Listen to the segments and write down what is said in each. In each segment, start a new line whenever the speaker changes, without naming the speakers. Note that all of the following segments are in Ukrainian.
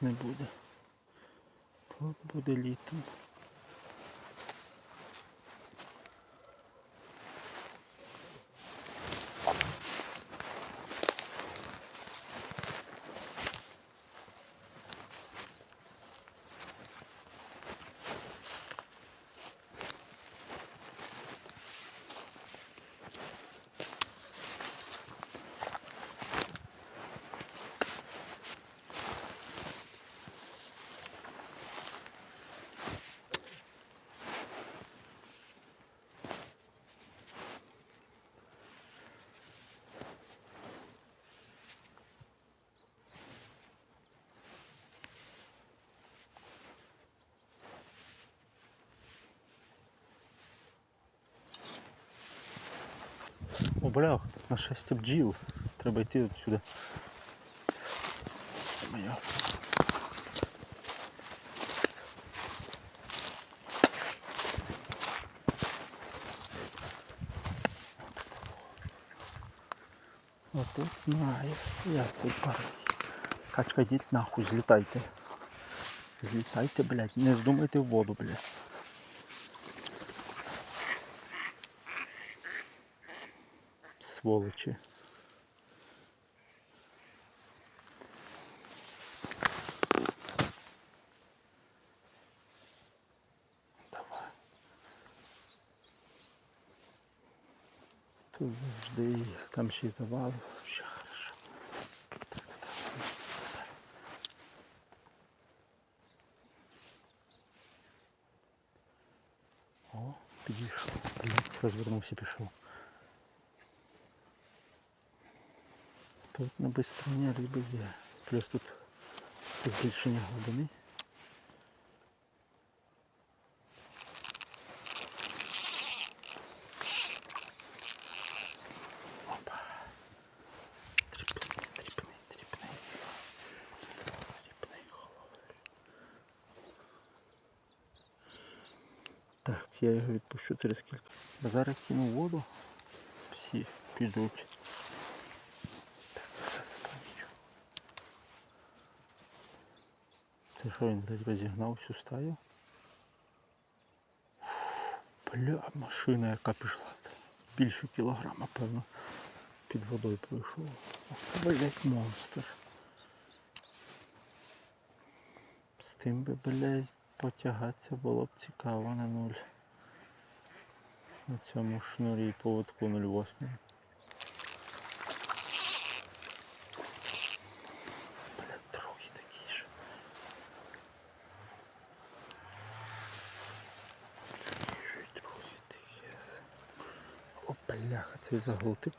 не буде. Тут буде літом. О, бля, на шесті бджіл. Треба йти отсюди. Моя. Отут знаю. Я цей паразит. Качка, йдіть нахуй, злітайте. Злітайте, блядь, не здумайте в воду, блядь. Сволочі. Давай. Тут завжди є. там ще й завал. Ще хорошо. Так, так, так. О, підійшов. Блядь, розвернувся і пішов. Тут на бистрині риби є. Плюс тут збільшення глибини. Опа. Тріпни, тріпни, тріпни. Тріпни голови. Так, я його відпущу через кілька. А зараз кину в воду. Всі підуть. Що він блядь, розігнав всю стаю? Бля, машина яка пішла. Більше кілограма, певно, під водою пройшов. Блять, монстр. З тим би, блядь, потягатися було б цікаво на нуль. На цьому шнурі поводку 08. Бля, другий такий ж. Ще й другий такий. О, бляха, заглотив.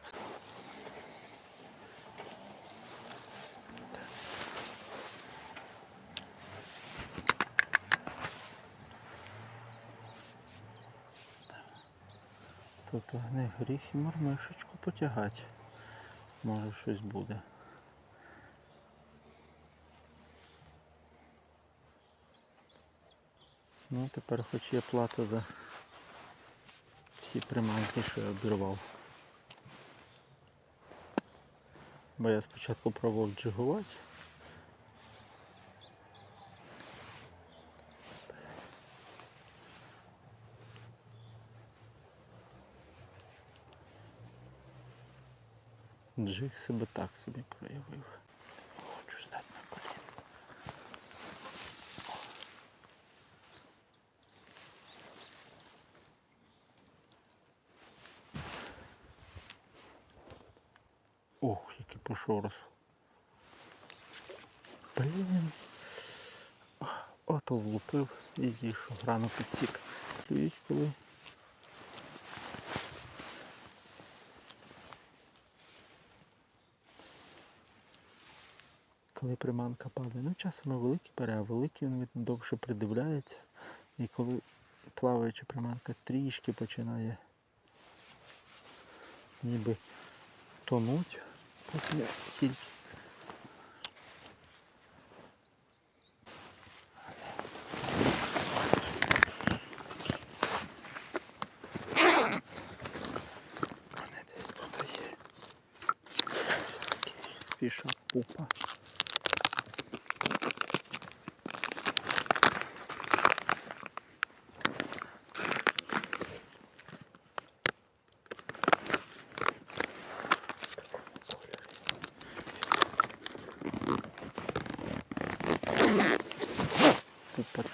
Тут не гріх і мормишечку потягати. Може щось буде. Ну тепер хоч є плата за всі приманки, що я обірвав. Бо я спочатку пробував джигувати. Джиг себе так собі проявив. Хочу стати на коліна. Ох, який пішов раз. Блін. Ото влупив і зійшов. Рано підсік. Клюють коли. Коли приманка падає. Ну часом і великий бере, а великий він довше придивляється. І коли плаваюча приманка трішки починає ніби тонуть, тільки мене десь тут є. Щось таке Фіша пупа.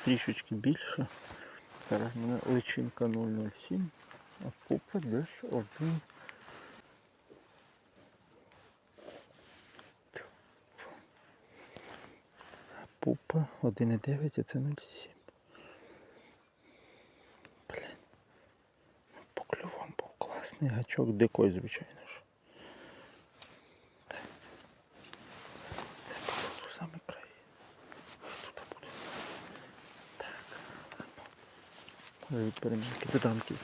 Трішечки більше. Зараз мене личинка 007, а пупа десь один. Пупа 1,9, а це 0,7. Блін. По клювам був класний гачок, дикой, звичайно ж. Так. Це було в самий край. Тут буде. Так. Від перемінки.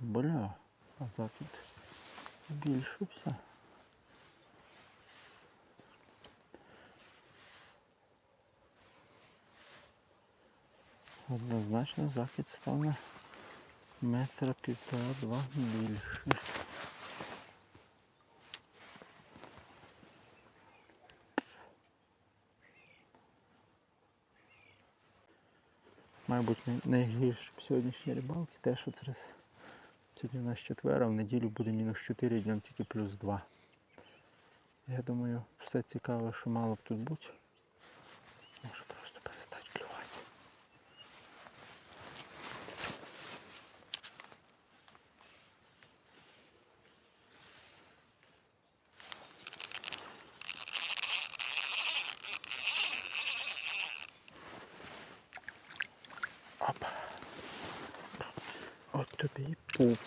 Бля, а закид збільшився. Однозначно захід став на метра півтора-два більше. Мабуть, най- найгірше в сьогоднішній рибалки те, що зараз сьогодні у нас четвер, а в неділю буде мінус 4, днем тільки плюс 2. Я думаю, все цікаве, що мало б тут бути. Може просто перестати клювати. Опа. От тобі і пуп.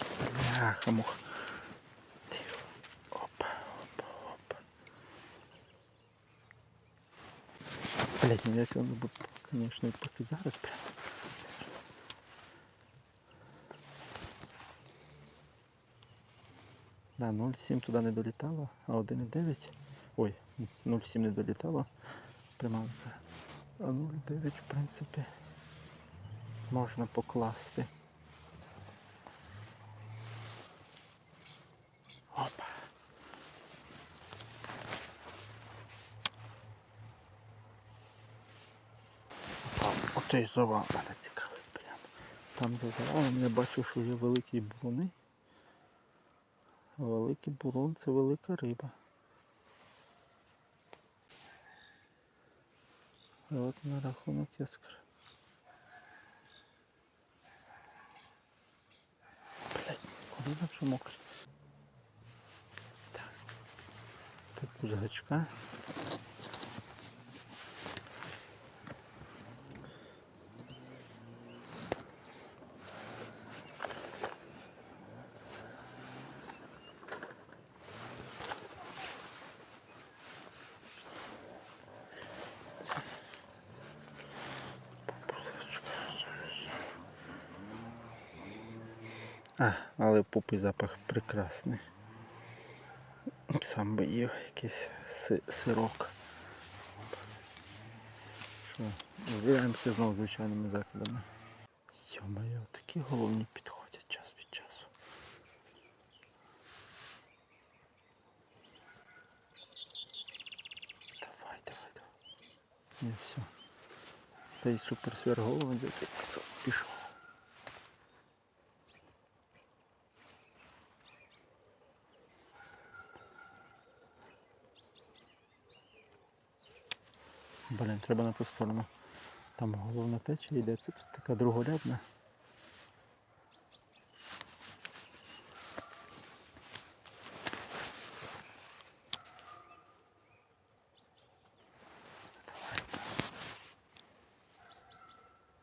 Бляха мух. Тихо. Опа, опа, опа. Блять, ну я сьогодні буду, конечно, відпустити зараз прям. Да, 0,7 туди не долітало, а 1,9. Ой, 0,7 не долітало. Приманка. А 0,9 в принципі можна покласти. Опа. Отой завал мене цікавить прям. Там за завалом я бачу, що є великі буруни. Великий бурун це велика риба. А от на рахунок яскра. Блять, куди вже мокрий? Так. З гачка. А, але запах прекрасний. Сам би їв якийсь сирок. Що, знову звичайними закидами. Йо-моє, такі головні підходять час від часу. Давай, давай, давай. Ні, все. Та й супер сверхголовень пішов. Блін, треба на ту сторону. Там головна течія йде, це тут така другорядна.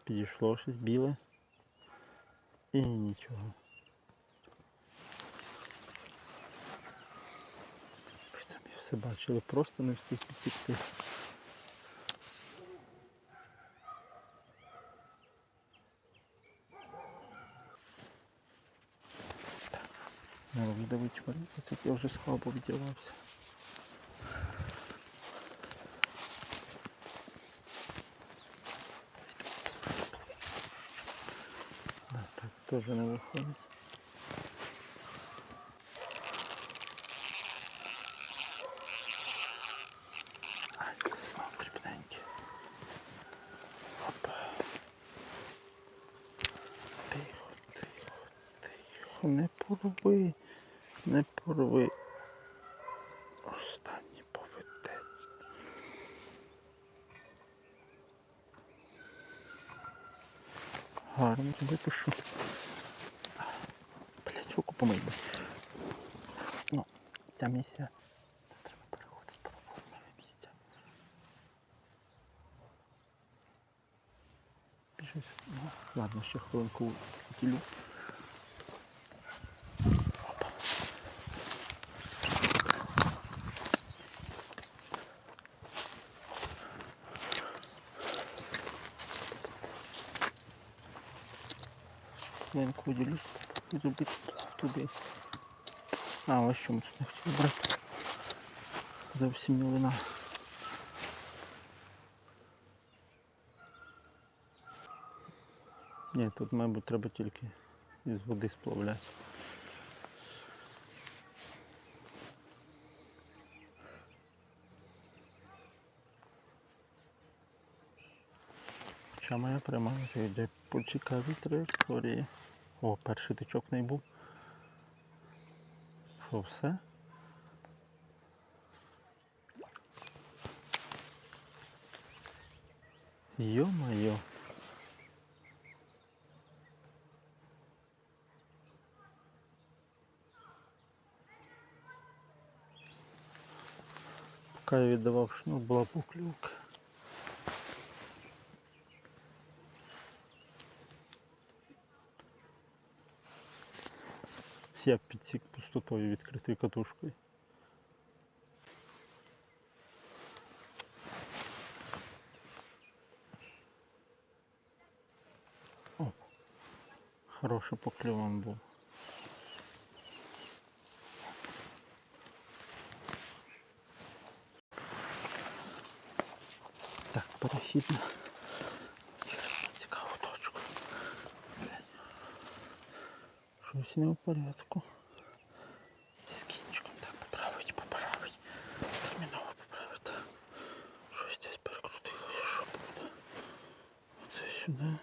Підійшло щось біле. І нічого. Ви самі все бачили, просто не встиг підтікти. Надо видавити варитися, як я вже слабо відірвався. Да, так теж не виходить. ще хвилинку тілю. Хвилинку виділюсь, зробити туди. А, ось чому тут не хотів брати. Зовсім не вина. Ні, тут, мабуть, треба тільки із води сплавляти. Хоча моя приманка йде по цікавій траєкторії. О, перший тичок не був. Що, все? Йо-моє. Поки я віддавав шнур, була поклювка. Я підсік пустотою відкритою катушкою. О, хороший покльован був. перехід на через цікаву точку. Блядь. Щось не в порядку. З кінчиком так поправить, поправить. Терміново поправити. Щось десь перекрутилось, що буде. Оце сюди.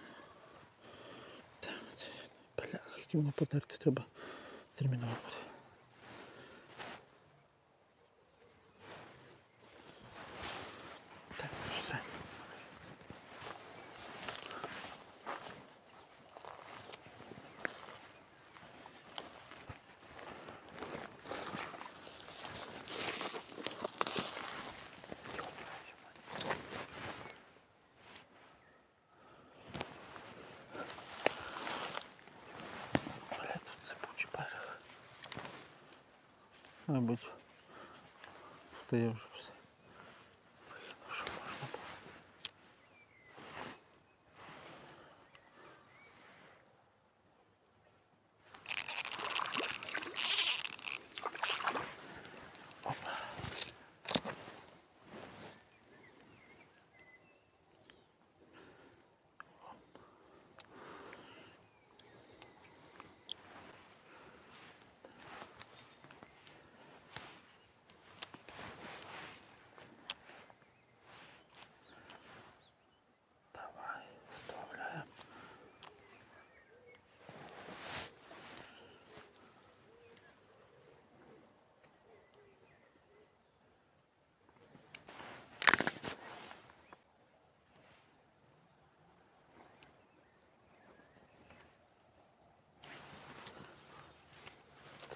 Так, оце сюди. Бля, як його потерти треба. Терміново буде. Тут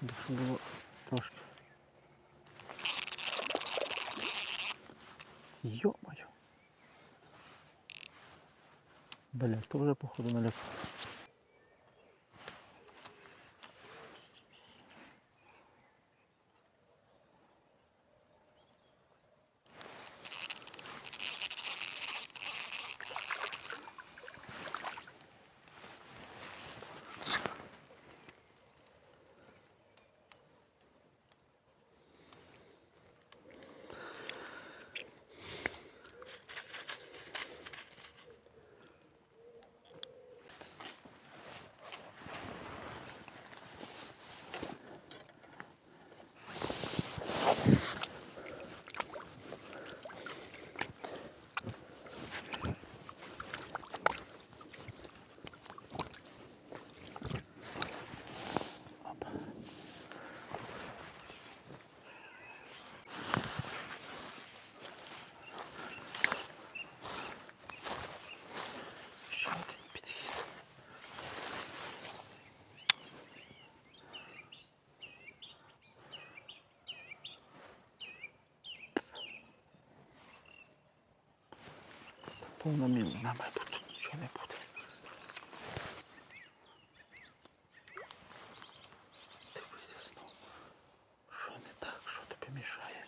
Тобі щоб було трошки. Йо-моє. Бля, то вже походу налякав. Повномільна, мабуть, тут нічого не буде. Дивися знову. Що не так, що тобі мішає?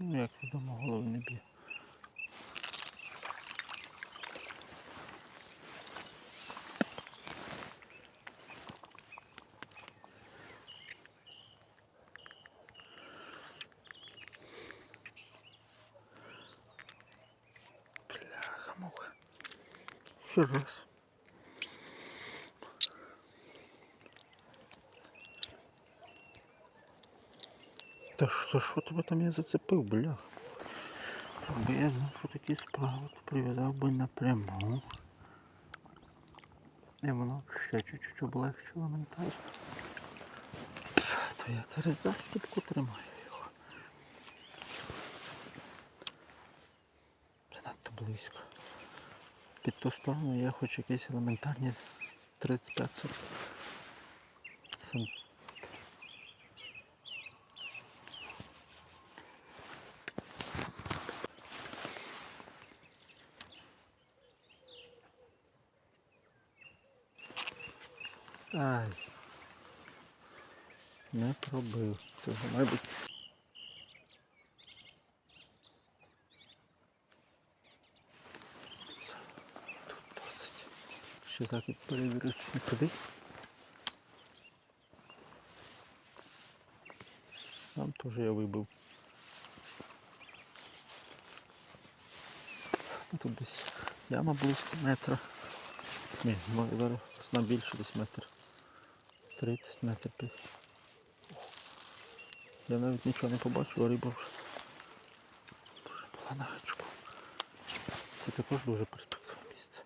Ну, як відомо, голови не б'є. Бляха, муха. Ще раз. За що тебе там я зацепив, бляха? Якби я знав, що такі справи, то прив'язав би напряму. І воно ще чуть-чуть облегчило монтаж. То я зараз застіпку тримаю його. Занадто близько. Під ту сторону є хоч якісь елементарні 35 см. Ай. Не пробив. Цього, мабуть. Ще захід перевірю, чи не туди. Там теж я вибив. Ну, Тут десь яма близько метра. Ні, може зараз на більше десь метр. 30 метр пів. Я навіть нічого не побачив, а риба вже була на гачку. Це також дуже перспективне місце.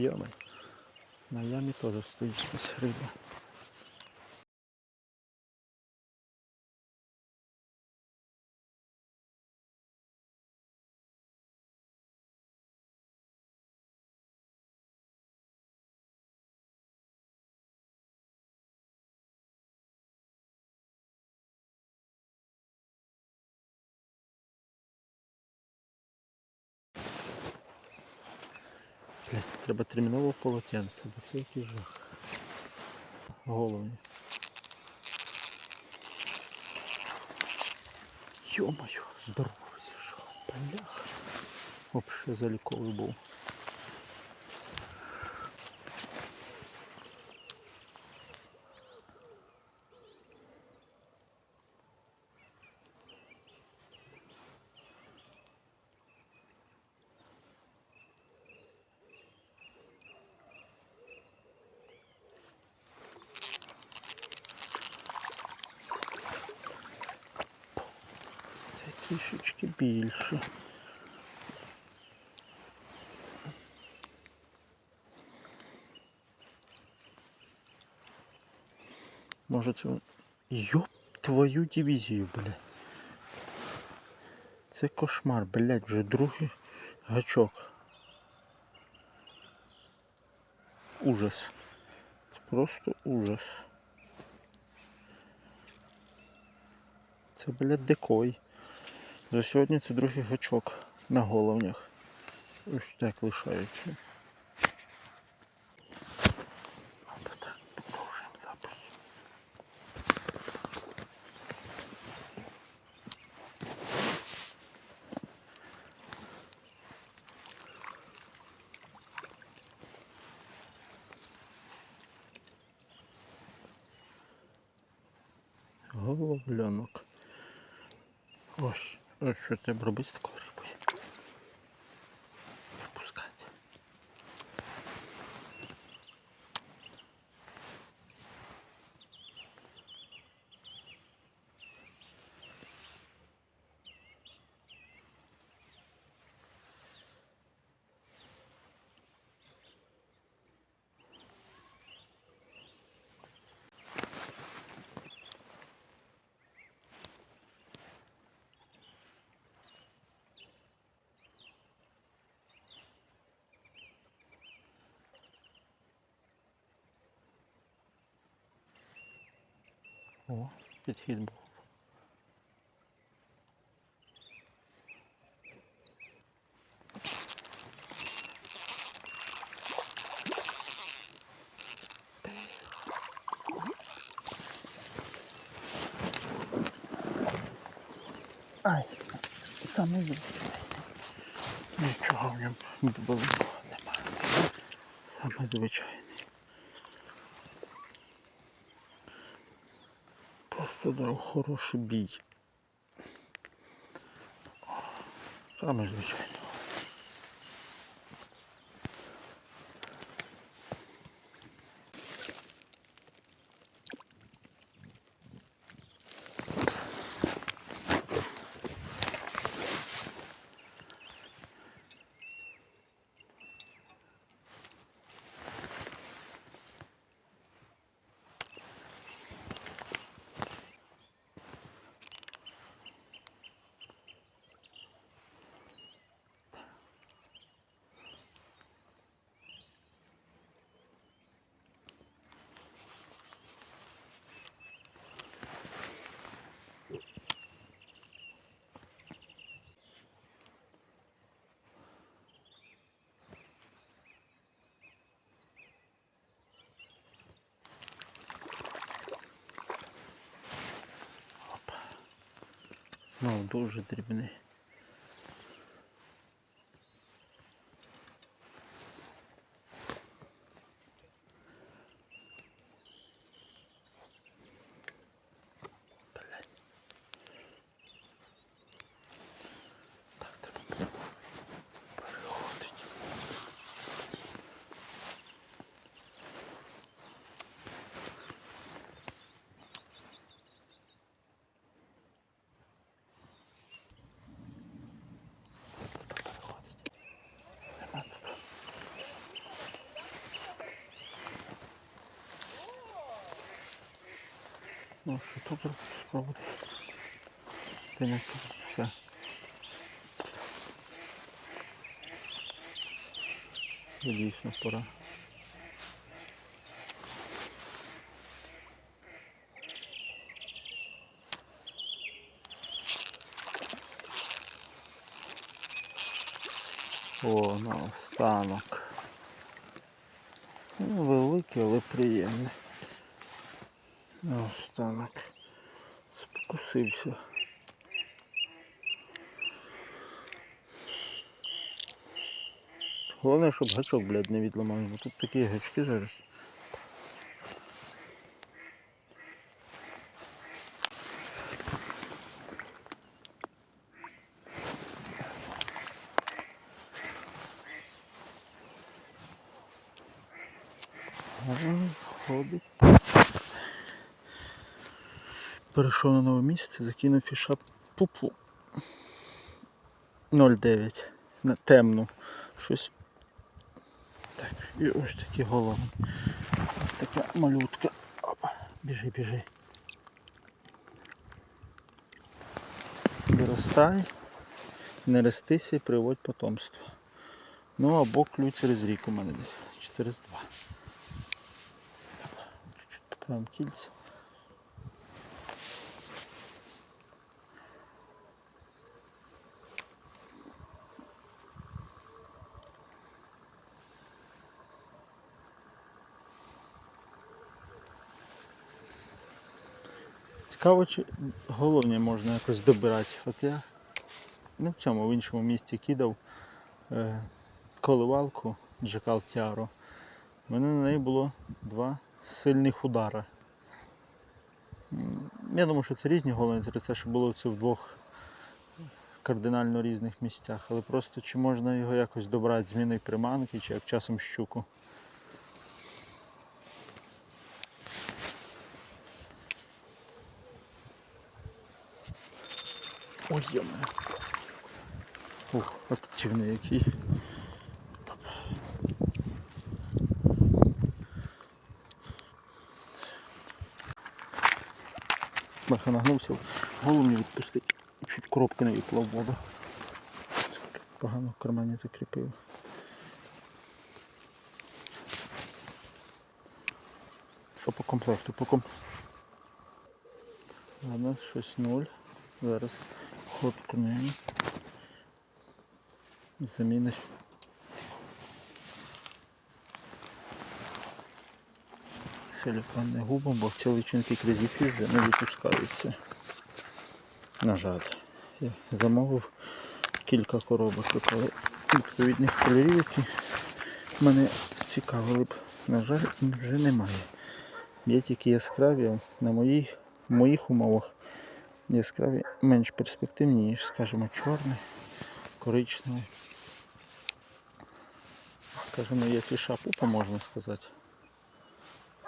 Ями. На ямі теж стоїть якась риба. Блядь, треба терміново полотенце, бо це який жах. Головні. Йо-моє, здоровий, що Бляха. Вообще заліковий був. Це трішечки більше. Може це... Йоп твою дивізію, бля. Це кошмар, блядь, вже другий гачок. Ужас. Просто ужас. Це, блядь, декой. За сьогодні це другий гачок на головнях. Ось так лишається. От так, продовжуємо запис. Головлянок. Ось, ось Що треба робити з підхід був. Ай, саме звичайний. Нічого в ньому великого немає. Саме звичайний. Просто дав хороший бій. Саме звичайно. Знову дуже дрібний. Ну, тут спробувати? Ти не все. Ну, Дійсно пора. О, наостанок. Ну, великий, але приємний. Наостанок. Спокусився. Головне, щоб гачок, блядь, не відламав, бо тут такі гачки зараз. Ага, Ходить. Перейшов на нове місце, закинув фіша пупу. 0,9 на темну. Щось. Так, і ось такі голови. Така малютка. Опа, біжи, біжи. Виростай, не ростися і приводь потомство. Ну або клюй через рік у мене десь. Через два. Чуть-чуть поправимо кільця. Цікаво, чи головні можна якось добирати. От я не в цьому, в іншому місці кидав е, коливалку Джекал Тіаро. У мене на неї було два сильних удара. Я думаю, що це різні головні, через те, що було це в двох кардинально різних місцях. Але просто чи можна його якось добрати з зміною приманки, чи як часом щуку. Який. Баха нагнувся, голову не відпустить. Чуть коробки не виплав в воду. Погано в кармані закріпив. Що по комплекту? По ком... Ладно, щось нуль. Зараз ход книгу. Заміниш. Силіконне губом, бо ці личинки кризіфі вже не випускаються. На жаль. Я замовив кілька коробочок, але відповідних кольорів, які мене цікавили б, на жаль, вже немає. Є тільки яскраві, на моїх, в моїх умовах яскраві менш перспективні, ніж, скажімо, чорний, коричневий. Скажімо, як і шапупа, можна сказати.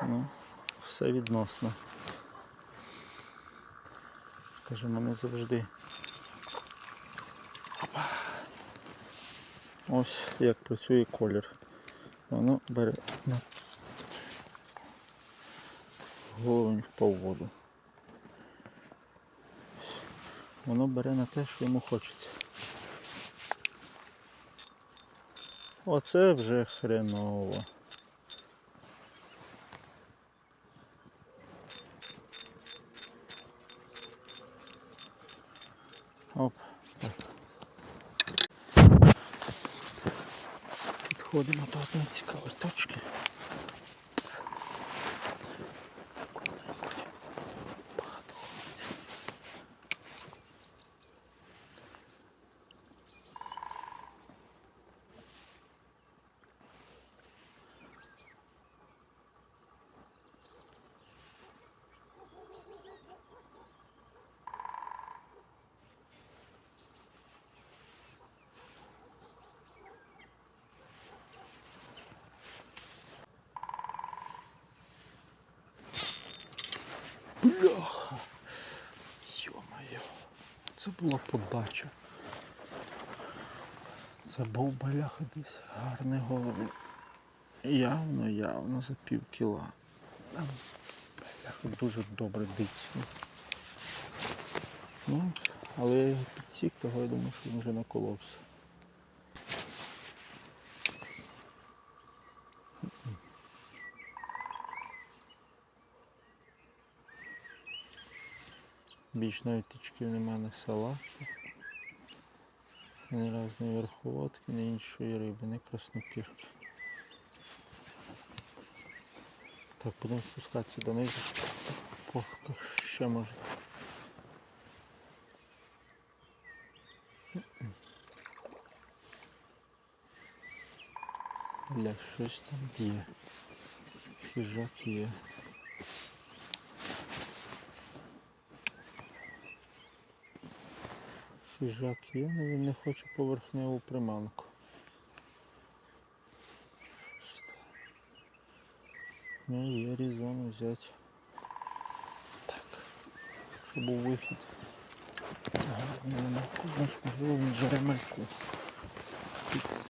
Ну, все відносно. Скажімо, не завжди. Ось як працює колір. Воно бере на головень впав в воду. Воно бере на те, що йому хочеться. Оце вже хреново. Оп. Підходимо до одної цікавої точки. Бляха. Йо-моє. Це була подача. Це був баляха десь гарний головень. Явно, явно за пів кіла. Там, Бляха дуже добре дить. Ну, але я підсік, того я думаю, що він вже наколовся. Більш навіть тичків нема на салаті. Ні разної верховодки, ні іншої риби, ні краснопірки. Так, будемо спускатися донизу. Поки ще може. Бля, щось там є. Хижак є. Хижак є, але він не хоче поверхневу приманку. Ну, є різон взяти. Так. Щоб був вихід. Ага, можливо, він жере